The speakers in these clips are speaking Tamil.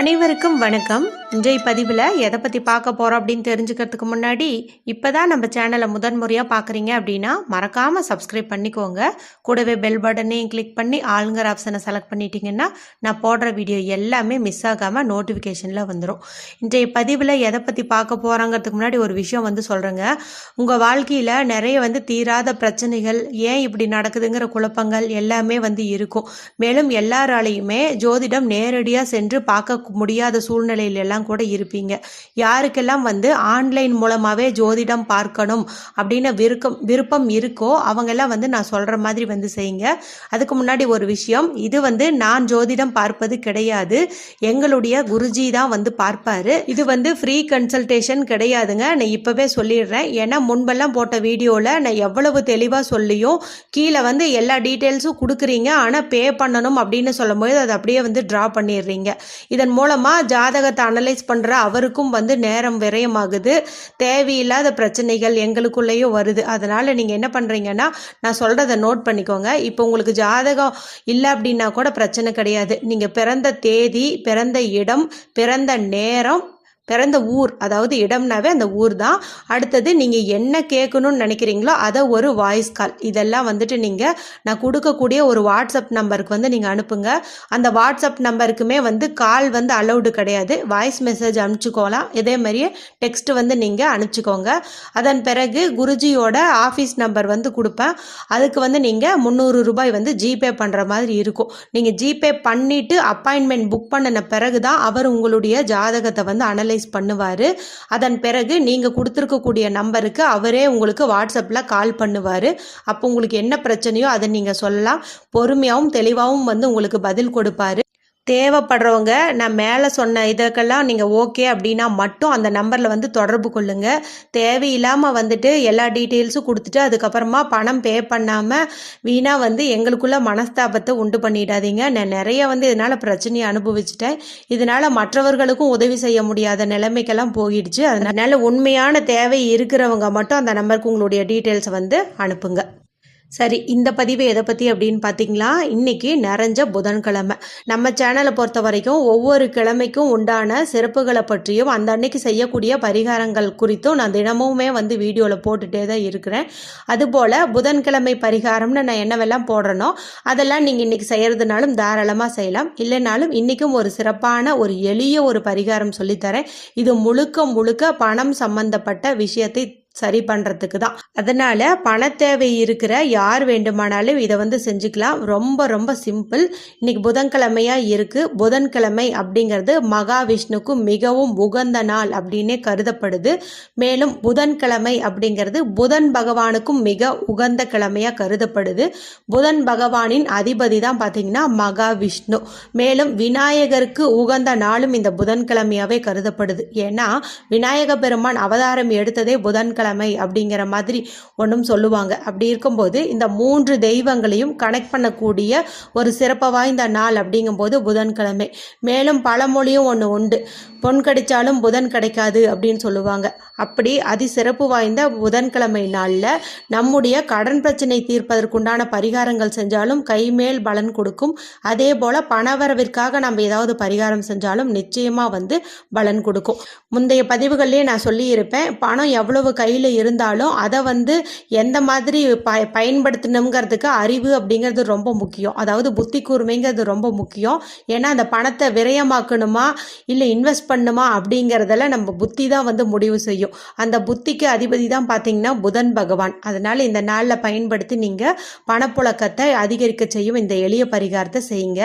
அனைவருக்கும் வணக்கம். இன்றைய பதிவில் எதை பற்றி பார்க்க போகிறோம் அப்படின்னு தெரிஞ்சுக்கிறதுக்கு முன்னாடி இப்போ தான் நம்ம சேனலை முதன்முறையாக பார்க்குறீங்க அப்படின்னா மறக்காமல் சப்ஸ்கிரைப் பண்ணிக்கோங்க. கூடவே பெல் பட்டனையும் கிளிக் பண்ணி ஆளுங்கிற ஆப்ஷனை செலக்ட் பண்ணிட்டீங்கன்னா நான் போடுற வீடியோ எல்லாமே மிஸ் ஆகாமல் நோட்டிஃபிகேஷனில் வந்துடும் இன்றைய பதிவில் எதை பற்றி பார்க்க போகிறாங்கிறதுக்கு முன்னாடி ஒரு விஷயம் வந்து சொல்கிறேங்க உங்கள் வாழ்க்கையில் நிறைய வந்து தீராத பிரச்சனைகள் ஏன் இப்படி நடக்குதுங்கிற குழப்பங்கள் எல்லாமே வந்து இருக்கும். மேலும் எல்லாராலையுமே ஜோதிடம் நேரடியாக சென்று பார்க்க முடியாத சூழ்நிலையில எல்லாம் கூட இருப்பீங்க. யாருக்கெல்லாம் வந்து ஆன்லைன் மூலமாகவே ஜோதிடம் பார்க்கணும் அப்படின்னு விருப்பம் விருப்பம் இருக்கோ அவங்கெல்லாம் வந்து நான் சொல்கிற மாதிரி வந்து செய்யுங்க. அதுக்கு முன்னாடி ஒரு விஷயம் இது வந்து நான் ஜோதிடம் பார்ப்பது கிடையாது. எங்களுடைய குருஜி தான் வந்து பார்ப்பாரு. இது வந்து ஃப்ரீ கன்சல்டேஷன் கிடையாதுங்க. நான் இப்போவே சொல்லிடுறேன். ஏன்னா முன்பெல்லாம் போட்ட வீடியோவில் நான் எவ்வளவு தெளிவாக சொல்லியும் கீழே வந்து எல்லா டீட்டெயில்ஸும் கொடுக்குறீங்க. ஆனால் பே பண்ணணும் அப்படின்னு சொல்லும்போது அதை அப்படியே வந்து ட்ரா பண்ணிடுறீங்க. இதன் மூலமாக ஜாதகத்தை அனலைஸ் பண்ணுற அவருக்கும் வந்து நேரம் விரயமாகுது. தேவையில்லாத பிரச்சனைகள் எங்களுக்குள்ளேயும் வருது. அதனால் நீங்கள் என்ன பண்ணுறீங்கன்னா நான் சொல்கிறத நோட் பண்ணிக்கோங்க. இப்போ உங்களுக்கு ஜாதகம் இல்லை அப்படின்னா கூட பிரச்சனை கிடையாது. நீங்கள் பிறந்த தேதி பிறந்த இடம் பிறந்த நேரம் பிறந்த ஊர் அதாவது இடம்னாவே அந்த ஊர் தான் அடுத்தது நீங்கள் என்ன கேட்கணும்னு நினைக்கிறீங்களோ அதை ஒரு வாய்ஸ் கால் இதெல்லாம் வந்துட்டு நீங்கள் நான் கொடுக்கக்கூடிய ஒரு வாட்ஸ்அப் நம்பருக்கு வந்து நீங்கள் அனுப்புங்க. அந்த வாட்ஸ்அப் நம்பருக்குமே வந்து கால் வந்து அலௌடு கிடையாது. வாய்ஸ் மெசேஜ் அனுப்பிச்சிக்கோலாம். இதே மாதிரியே டெக்ஸ்ட் வந்து நீங்கள் அனுப்பிச்சிக்கோங்க. அதன் பிறகு குருஜியோட ஆஃபீஸ் நம்பர் வந்து கொடுப்பேன். அதுக்கு வந்து நீங்கள் முந்நூறு ரூபாய் வந்து ஜிபே பண்ணுற மாதிரி இருக்கும். நீங்கள் ஜிபே பண்ணிவிட்டு அப்பாயின்மெண்ட் புக் பண்ணின பிறகு தான் அவர் உங்களுடைய ஜாதகத்தை வந்து அனலைஸ் பண்ணுவார். அதன் பிறகு நீங்கள் கொடுத்துருக்கக்கூடிய நம்பருக்கு அவரே உங்களுக்கு வாட்ஸ்அப்பில் கால் பண்ணுவார். அப்போ உங்களுக்கு என்ன பிரச்சனையோ அதை நீங்கள் சொல்லலாம். பொறுமையாகவும் தெளிவாகவும் வந்து உங்களுக்கு பதில் கொடுப்பாரு. தேவைப்படுறவங்க நான் மேலே சொன்ன இதுக்கெல்லாம் நீங்கள் ஓகே அப்படின்னா மட்டும் அந்த நம்பரில் வந்து தொடர்பு கொள்ளுங்கள் தேவையில்லாமல் வந்துட்டு எல்லா டீட்டெயில்ஸும் கொடுத்துட்டு அதுக்கப்புறமா பணம் பே பண்ணாமல் வீணாக வந்து எங்களுக்குள்ள மனஸ்தாபத்தை உண்டு பண்ணிடாதீங்க. நான் நிறைய வந்து இதனால் பிரச்சனையை அனுபவிச்சிட்டேன். இதனால் மற்றவர்களுக்கும் உதவி செய்ய முடியாத நிலைமைக்கெல்லாம் போயிடுச்சு. அதனால் உண்மையான தேவை இருக்கிறவங்க மட்டும் அந்த நம்பருக்கு உங்களுடைய டீட்டெயில்ஸை வந்து அனுப்புங்க. சரி இந்த பதிவு எதை பற்றி அப்படின்னு பார்த்தீங்களா இன்றைக்கி நிறைஞ்ச புதன்கிழமை. நம்ம சேனலை பொறுத்த வரைக்கும் ஒவ்வொரு கிழமைக்கும் உண்டான சிறப்புகளை பற்றியும் அந்த அன்னைக்கு செய்யக்கூடிய பரிகாரங்கள் குறித்தும் நான் தினமுமே வந்து வீடியோவில் போட்டுகிட்டே தான் இருக்கிறேன். அதுபோல் புதன்கிழமை பரிகாரம்னு நான் என்னவெல்லாம் போடுறனோ அதெல்லாம் நீங்கள் இன்றைக்கி செய்கிறதுனாலும் தாராளமாக செய்யலாம். இல்லைனாலும் இன்றைக்கும் ஒரு சிறப்பான ஒரு எளிய ஒரு பரிகாரம் சொல்லித்தரேன். இது முழுக்க முழுக்க பணம் சம்பந்தப்பட்ட விஷயத்தை சரி பண்ணுறதுக்கு தான் அதனால் பண தேவை இருக்கிற யார் வேண்டுமானாலும் இதை வந்து செஞ்சுக்கலாம். ரொம்ப ரொம்ப சிம்பிள். இன்னைக்கு புதன்கிழமையாக இருக்குது புதன்கிழமை அப்படிங்கிறது மகாவிஷ்ணுக்கு மிகவும் உகந்த நாள் அப்படின்னே கருதப்படுது. மேலும் புதன்கிழமை அப்படிங்கிறது புதன் பகவானுக்கும் மிக உகந்த கிழமையாக கருதப்படுது. புதன் பகவானின் அதிபதி தான் பார்த்தீங்கன்னா மகாவிஷ்ணு. மேலும் விநாயகருக்கு உகந்த நாளும் இந்த புதன்கிழமையாகவே கருதப்படுது. ஏன்னா விநாயக பெருமான் அவதாரம் எடுத்ததே புதன்கிழமை. புதன்கிழமை அப்படிங்கிற மாதிரி ஒன்றும் சொல்லுவாங்க. அப்படி இருக்கும்போது இந்த மூன்று தெய்வங்களையும் கனெக்ட் பண்ணக்கூடிய ஒரு சிறப்பு வாய்ந்த நாள் அப்படிங்கும்போது புதன்கிழமை. மேலும் பழமொழியும் ஒன்று உண்டு. பொன் கிடைச்சாலும் புதன் கிடைக்காது அப்படின்னு சொல்லுவாங்க. அப்படி அதி சிறப்பு வாய்ந்த புதன்கிழமை நாளில் நம்முடைய கடன் பிரச்சனை தீர்ப்பதற்குண்டான பரிகாரங்கள் செஞ்சாலும் கைமேல் பலன் கொடுக்கும். அதே போல் பணவரவிற்காக நம்ம ஏதாவது பரிகாரம் செஞ்சாலும் நிச்சயமாக வந்து பலன் கொடுக்கும். முந்தைய பதிவுகள்லேயே நான் சொல்லியிருப்பேன் பணம் எவ்வளவு கையில் இருந்தாலும் அதை வந்து எந்த மாதிரி ப பயன்படுத்தணுங்கிறதுக்கு அறிவு அப்படிங்கிறது ரொம்ப முக்கியம். அதாவது புத்தி கூர்மைங்கிறது ரொம்ப முக்கியம். ஏன்னா அந்த பணத்தை விரயமாக்கணுமா? இல்லை இன்வெஸ்ட் பண்ணுமா அப்படிங்கிறதெல்லாம் நம்ம புத்தி தான் வந்து முடிவு செய்யும். அந்த புத்திக்கு அதிபதி தான் பார்த்தீங்கன்னா புதன் பகவான். அதனால் இந்த நாளில் பயன்படுத்தி நீங்கள் பணப்புழக்கத்தை அதிகரிக்க செய்யும் இந்த எளிய பரிகாரத்தை செய்யுங்க.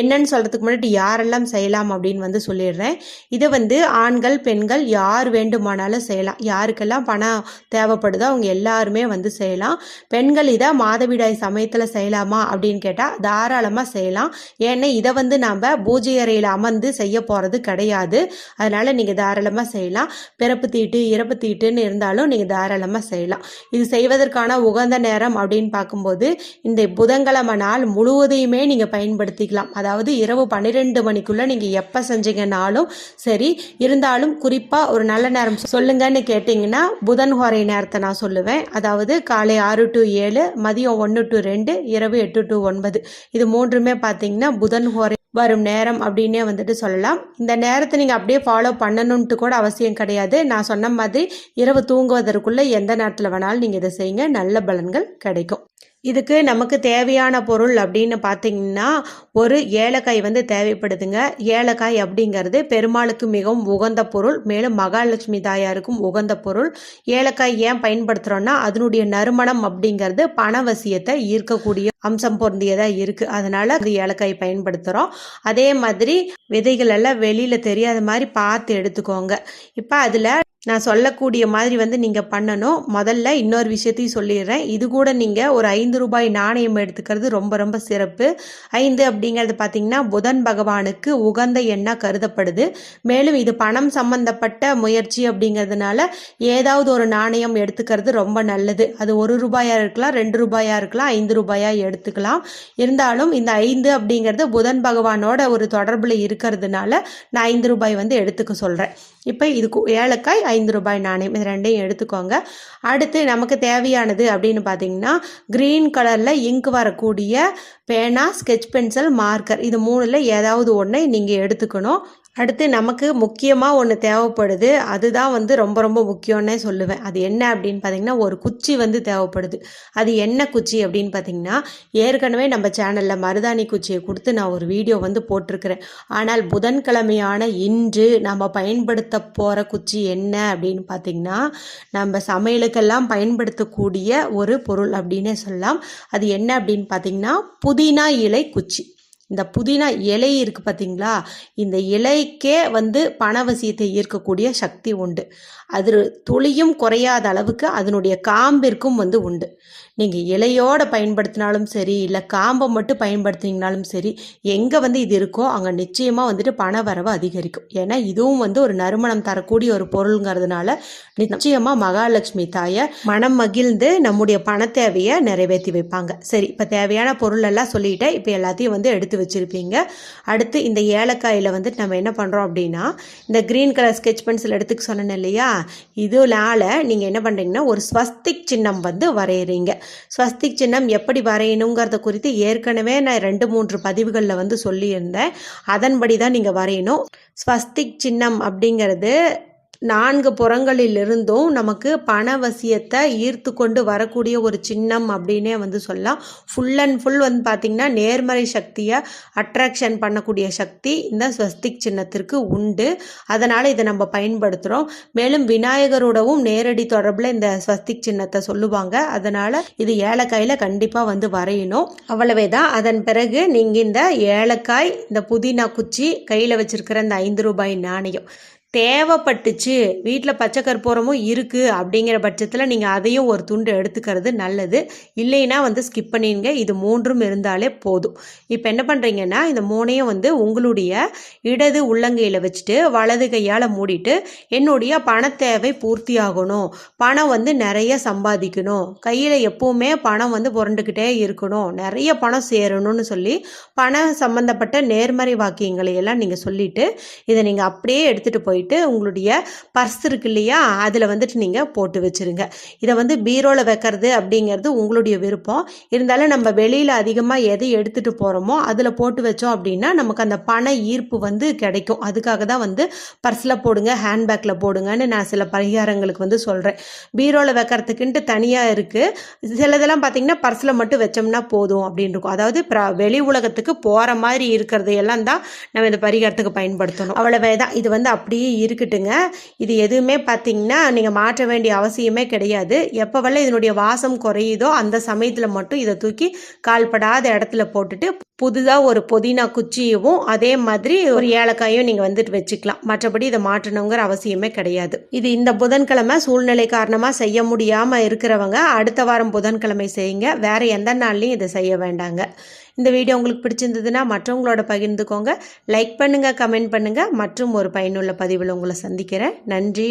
என்னன்னு சொல்கிறதுக்கு முன்னாடி யாரெல்லாம் செய்யலாம் அப்படின்னு வந்து சொல்லிடுறேன். இதை வந்து ஆண்கள் பெண்கள் யார் வேண்டுமானாலும் செய்யலாம். யாருக்கெல்லாம் பணம் தேவைப்படுதோ அவங்க எல்லாருமே வந்து செய்யலாம். பெண்கள் இதை மாதவிடாய் சமயத்தில் செய்யலாமா அப்படின்னு கேட்டால் தாராளமாக செய்யலாம். ஏன்னா இதை வந்து நம்ம பூஜை அறையில் அமர்ந்து செய்ய போகிறது கிடையாது. அதனால் நீங்கள் தாராளமாக செய்யலாம். பிறப்பு தீட்டு இறப்பு தீட்டுன்னு இருந்தாலும் நீங்கள் தாராளமாக செய்யலாம். இது செய்வதற்கான உகந்த நேரம் அப்படின்னு பார்க்கும்போது இந்த புதன்கிழமை நாள் முழுவதையுமே நீங்கள் பயன்படுத்திக்கலாம். அதாவது இரவு பன்னிரெண்டு மணிக்குள்ளே நீங்கள் எப்போ செஞ்சீங்கன்னாலும் சரி இருந்தாலும் குறிப்பாக ஒரு நல்ல நேரம் சொல்லுங்கன்னு கேட்டிங்கன்னா புதன் ஹோரை நேரத்தை நான் சொல்லுவேன். அதாவது காலை ஆறு டு ஏழு மதியம் ஒன்று டு ரெண்டு இரவு எட்டு டு ஒன்பது. இது மூன்றுமே பார்த்தீங்கன்னா புதன் ஹோரை வரும் நேரம் அப்படின்னே வந்துட்டு சொல்லலாம். இந்த நேரத்தை நீங்கள் அப்படியே ஃபாலோ பண்ணணுன்ட்டு கூட அவசியம் கிடையாது. நான் சொன்ன மாதிரி இரவு தூங்குவதற்குள்ளே எந்த நேரத்தில் வேணாலும் நீங்கள் இதை செய்யுங்க. நல்ல பலன்கள் கிடைக்கும். இதுக்கு நமக்கு தேவையான பொருள் அப்படின்னு பார்த்தீங்கன்னா ஒரு ஏலக்காய் வந்து தேவைப்படுதுங்க. ஏலக்காய் அப்படிங்கிறது பெருமாளுக்கு மிகவும் உகந்த பொருள் மேலும் மகாலட்சுமி தாயாருக்கும் உகந்த பொருள். ஏலக்காய் ஏன் பயன்படுத்துகிறோன்னா அதனுடைய நறுமணம் அப்படிங்கிறது பணவசியத்தை ஈர்க்கக்கூடிய அம்சம் பொருந்தியதாக இருக்குது அதனால் அது ஏலக்காய் பயன்படுத்துகிறோம் அதே மாதிரி விதைகள் எல்லாம் வெளியில் தெரியாத மாதிரி பார்த்து எடுத்துக்கோங்க. இப்போ அதில் நான் சொல்லக்கூடிய மாதிரி வந்து நீங்கள் பண்ணணும். முதல்ல இன்னொரு விஷயத்தையும் சொல்லிடுறேன். இது கூட நீங்கள் ஒரு ஐந்து ரூபாய் நாணயம் எடுத்துக்கிறது ரொம்ப ரொம்ப சிறப்பு. ஐந்து அப்படிங்கிறது பார்த்தீங்கன்னா புதன் பகவானுக்கு உகந்த எண்ணாக கருதப்படுது. மேலும் இது பணம் சம்பந்தப்பட்ட முயற்சி அப்படிங்கிறதுனால ஏதாவது ஒரு நாணயம் எடுத்துக்கிறது ரொம்ப நல்லது. அது ஒரு ரூபாயாக இருக்கலாம் ரெண்டு ரூபாயாக இருக்கலாம் ஐந்து ரூபாயாக எடுத்துக்கலாம். இருந்தாலும் இந்த ஐந்து அப்படிங்கிறது புதன் பகவானோட ஒரு தொடர்பில் இருக்கிறதுனால நான் ஐந்து ரூபாய் வந்து எடுத்துக்க சொல்கிறேன் இப்போ இதுக்கு ஏலக்காய் ஐந்து ரூபாய் நாணயம். இது ரெண்டையும் எடுத்துக்கோங்க. அடுத்து நமக்கு தேவையானது அப்படின்னு பார்த்தீங்கன்னா க்ரீன் கலரில் இங்கு வரக்கூடிய பேனா ஸ்கெச் பென்சில் மார்க்கர் இது மூணில் ஏதாவது ஒன்றை நீங்கள் எடுத்துக்கணும். அடுத்து நமக்கு முக்கியமாக ஒன்று தேவைப்படுது. அதுதான் வந்து ரொம்ப ரொம்ப முக்கியம்னே சொல்லுவேன். அது என்ன அப்படின்னு பார்த்தீங்கன்னா ஒரு குச்சி வந்து தேவைப்படுது. அது என்ன குச்சி அப்படின்னு பார்த்தீங்கன்னா ஏற்கனவே நம்ம சேனலில் மருதாணி குச்சியை கொடுத்து நான் ஒரு வீடியோ வந்து போட்டிருக்கிறேன். ஆனால் புதன்கிழமையான இன்று நம்ம பயன்படுத்த போகிற குச்சி என்ன அப்படின்னு பார்த்தீங்கன்னா நம்ம சமையலுக்கெல்லாம் பயன்படுத்தக்கூடிய ஒரு பொருள் அப்படின்னே சொல்லலாம். அது என்ன அப்படின்னு பார்த்தீங்கன்னா புதினா இலை குச்சி. இந்த புதினா இலை இருக்குது பார்த்தீங்களா இந்த இலைக்கே வந்து பணவசியத்தை ஈர்க்கக்கூடிய சக்தி உண்டு. அது துளியும் குறையாத அளவுக்கு அதனுடைய காம்பிற்கும் வந்து உண்டு. நீங்கள் இலையோடு பயன்படுத்தினாலும் சரி இல்லை காம்பை மட்டும் பயன்படுத்தினீங்கனாலும் சரி எங்கே வந்து இது இருக்கோ அங்கே நிச்சயமாக வந்துட்டு பண வரவு அதிகரிக்கும். ஏன்னா இதுவும் வந்து ஒரு நறுமணம் தரக்கூடிய ஒரு பொருளுங்கிறதுனால நிச்சயமாக மகாலட்சுமி தாயை மனம் மகிழ்ந்து நம்முடைய பண தேவையை நிறைவேற்றி வைப்பாங்க. சரி இப்போ தேவையான பொருள் எல்லாம் சொல்லிட்டேன். இப்போ எல்லாத்தையும் வந்து எடுத்து வச்சுருப்பீங்க. அடுத்து இந்த ஏலக்காயில் வந்துட்டு நம்ம என்ன பண்ணுறோம் அப்படின்னா இந்த க்ரீன் கலர் ஸ்கெச் பென்சில் எடுத்துக்க சொன்னேன் இல்லையா? இதனால் நீங்கள் என்ன பண்ணுறீங்கன்னா ஒரு ஸ்வஸ்திக் சின்னம் வந்து வரைகிறீங்க ஸ்வஸ்திக் சின்னம் எப்படி வரையணுங்கிறத குறித்து ஏற்கனவே நான் ரெண்டு மூன்று பதிவுகளில் வந்து சொல்லியிருந்தேன். அதன்படி தான் நீங்கள் வரையணும். ஸ்வஸ்திக் சின்னம் அப்படிங்கிறது நான்கு புறங்களிலிருந்தும் நமக்கு பணவசியத்தை ஈர்த்து கொண்டு வரக்கூடிய ஒரு சின்னம் அப்படின்னே வந்து சொல்லலாம். ஃபுல் அண்ட் ஃபுல் வந்து பார்த்திங்கன்னா நேர்மறை சக்தியை அட்ராக்ஷன் பண்ணக்கூடிய சக்தி இந்த ஸ்வஸ்திக் சின்னத்திற்கு உண்டு. அதனால் இதை நம்ம பயன்படுத்துகிறோம் மேலும் விநாயகரோடவும் நேரடி தொடர்பில் இந்த ஸ்வஸ்திக் சின்னத்தை சொல்லுவாங்க. அதனால் இது ஏலக்காயில் கண்டிப்பாக வந்து வரையணும். அவ்வளவே தான் அதன் பிறகு நீங்கள் இந்த ஏலக்காய் இந்த புதினா குச்சி கையில் வச்சுருக்கிற இந்த ஐந்து ரூபாய் நாணயம். தேவைப்பட்டுச்சு வீட்டில் பச்சை கற்பூரமும் இருக்குது அப்படிங்கிற பட்சத்தில் நீங்கள் அதையும் ஒரு துண்டு எடுத்துக்கிறது நல்லது. இல்லைன்னா வந்து ஸ்கிப் பண்ணிடுங்க. இது மூன்றும் இருந்தாலே போதும். இப்போ என்ன பண்ணுறீங்கன்னா இந்த மூணையும் வந்து உங்களுடைய இடது உள்ளங்கையில் வச்சுட்டு வலது கையால் மூடிட்டு என்னுடைய பண தேவை பூர்த்தி ஆகணும் பணம் வந்து நிறைய சம்பாதிக்கணும். கையில் எப்போவுமே பணம் வந்து புரண்டுக்கிட்டே இருக்கணும். நிறைய பணம் சேரணும்னு சொல்லி பணம் சம்மந்தப்பட்ட நேர்மறை வாக்கியங்களை எல்லாம் நீங்கள் சொல்லிவிட்டு இதை நீங்கள் அப்படியே எடுத்துகிட்டு போயிட்டு போயிட்டு உங்களுடைய பர்ஸ் இருக்கு இல்லையா அதில் வந்துட்டு நீங்கள் போட்டு வச்சுருங்க. இதை வந்து பீரோவில் வைக்கிறது அப்படிங்கிறது உங்களுடைய விருப்பம். இருந்தாலும் நம்ம வெளியில் அதிகமாக எதை எடுத்துகிட்டு போகிறோமோ அதில் போட்டு வச்சோம் அப்படின்னா நமக்கு அந்த பண ஈர்ப்பு வந்து கிடைக்கும். அதுக்காக தான் வந்து பர்ஸில் போடுங்க ஹேண்ட்பேக்கில் போடுங்கன்னு நான் சில பரிகாரங்களுக்கு வந்து சொல்கிறேன் பீரோவில் வைக்கிறதுக்குன்ட்டு தனியாக இருக்குது சிலதெல்லாம் பார்த்தீங்கன்னா பர்ஸில் மட்டும் வச்சோம்னா போதும் அப்படின்னு இருக்கும். அதாவது வெளி உலகத்துக்கு போகிற மாதிரி இருக்கிறது எல்லாம் தான் நம்ம இந்த பரிகாரத்துக்கு பயன்படுத்தணும். அவ்வளவே தான். இது வந்து அப்படியே அப்படியே இருக்கட்டுங்க. இது எதுவுமே பார்த்தீங்கன்னா நீங்கள் மாற்ற வேண்டிய அவசியமே கிடையாது. எப்போவெல்லாம் இதனுடைய வாசம் குறையுதோ அந்த சமயத்தில் மட்டும் இதை தூக்கி கால்படாத இடத்துல போட்டுட்டு புதுதாக ஒரு புதினா குச்சியவும் அதே மாதிரி ஒரு ஏலக்காயும் நீங்கள் வந்துட்டு வச்சுக்கலாம். மற்றபடி இதை மாற்றணுங்கிற அவசியமே கிடையாது. இது இந்த புதன்கிழமை சூழ்நிலை காரணமாக செய்ய முடியாமல் இருக்கிறவங்க அடுத்த வாரம் புதன்கிழமை செய்யுங்க. வேறு எந்த நாள்லையும் இதை செய்ய வேண்டாங்க. இந்த வீடியோ உங்களுக்கு பிடிச்சிருந்ததுன்னா மற்றவங்களோட பகிர்ந்துக்கோங்க. லைக் பண்ணுங்கள் கமெண்ட் பண்ணுங்கள் மற்றும் ஒரு பயனுள்ள பதிவில் உங்களை சந்திக்கிறேன். நன்றி.